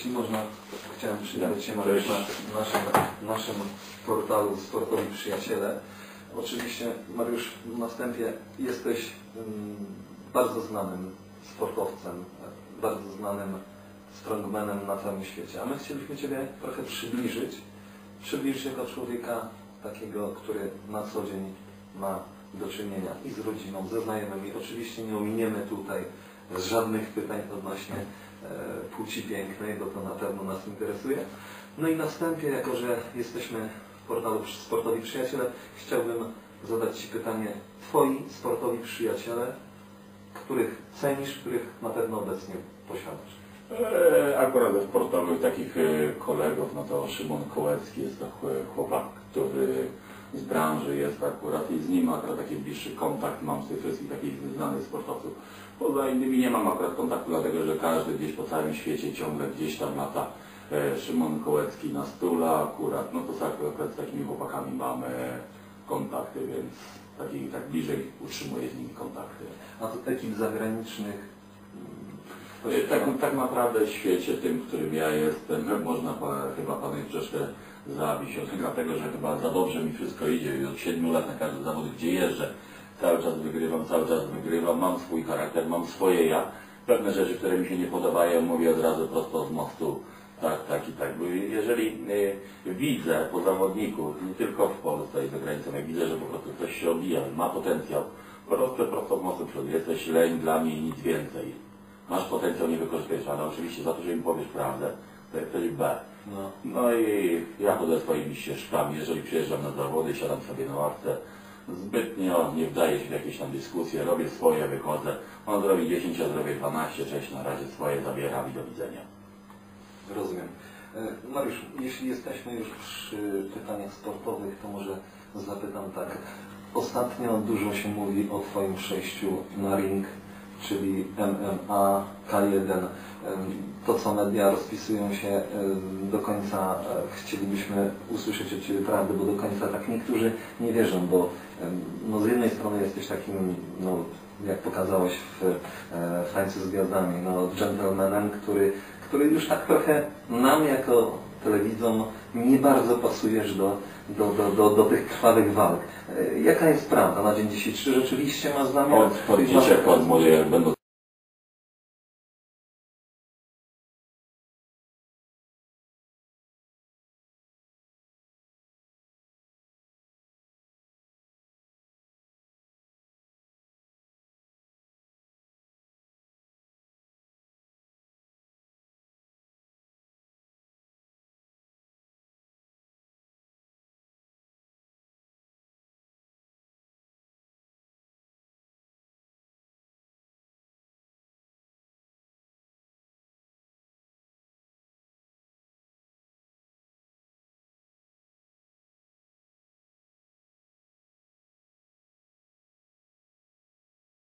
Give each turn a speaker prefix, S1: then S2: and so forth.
S1: Jeśli można, chciałem przywitać się Mariusz na naszym, naszym portalu Sportowi Przyjaciele. Oczywiście Mariusz, na wstępie jesteś mm, bardzo znanym sportowcem, bardzo znanym strongmanem na całym świecie, a my chcieliśmy Ciebie trochę przybliżyć, przybliżyć jako człowieka takiego, który na co dzień ma do czynienia i z rodziną, ze znajomymi. Oczywiście nie ominiemy tutaj żadnych pytań odnośnie e, płci pięknej, bo to na pewno nas interesuje. No i na wstępie, jako że jesteśmy w portalu Sportowi Przyjaciele, chciałbym zadać Ci pytanie, Twoi sportowi przyjaciele, których cenisz, których na pewno obecnie posiadasz?
S2: E, Akurat ze sportowych takich e, kolegów, no to Szymon Kołecki jest to ch- chłopak, który z branży jest akurat i z nim akurat taki bliższy kontakt mam z tych wszystkich takich znanych sportowców. Poza innymi nie mam akurat kontaktu, dlatego że każdy gdzieś po całym świecie ciągle gdzieś tam lata. E, Szymon Kołecki na stula akurat, no to tak, akurat z takimi chłopakami mamy kontakty, więc taki, tak bliżej utrzymuję z nimi kontakty.
S1: A to ekip zagranicznych?
S2: E, Tak, tak naprawdę w świecie tym, w którym ja jestem, można pa, chyba panu troszkę zabić, o tym, dlatego że chyba za dobrze mi wszystko idzie od 7 lat na każdy zawód, gdzie jeżdżę, cały czas wygrywam, cały czas wygrywam, mam swój charakter, mam swoje ja. Pewne rzeczy, które mi się nie podobają, mówię od razu prosto z mostu, tak, tak i tak. Bo jeżeli e, widzę po zawodniku, nie tylko w Polsce i za granicą, jak widzę, że po prostu ktoś się obija, ma potencjał, prosto, prosto w mostu przód, jesteś leń dla mnie i nic więcej masz potencjał, nie wykorzystujesz, ale oczywiście za to, że mi powiesz prawdę, to jesteś B.
S1: No.
S2: No i ja chodzę swoimi ścieżkami, jeżeli przyjeżdżam na zawody, siadam sobie na ławce, zbytnio nie wdaję się w jakieś tam dyskusje, robię swoje, wychodzę, on zrobi 10, ja zrobię 12, cześć, na razie swoje zabieram i do widzenia.
S1: Rozumiem. E, Mariusz, jeśli jesteśmy już przy pytaniach sportowych, to może zapytam tak. Ostatnio dużo się mówi o Twoim przejściu na ring, czyli MMA, K1. Em, To, co media rozpisują się do końca, e, chcielibyśmy usłyszeć od Ciebie prawdę, bo do końca tak niektórzy nie wierzą, bo no, z jednej strony jesteś takim, no, jak pokazałeś w, e, w Tańcu z Gwiazdami, no, gentlemanem, który który już tak trochę nam jako telewizom nie bardzo pasujesz do, do, do, do, do tych krwawych walk. E, Jaka jest prawda na dzień dzisiejszy? Czy rzeczywiście masz zamiar...
S2: Mojej, będąc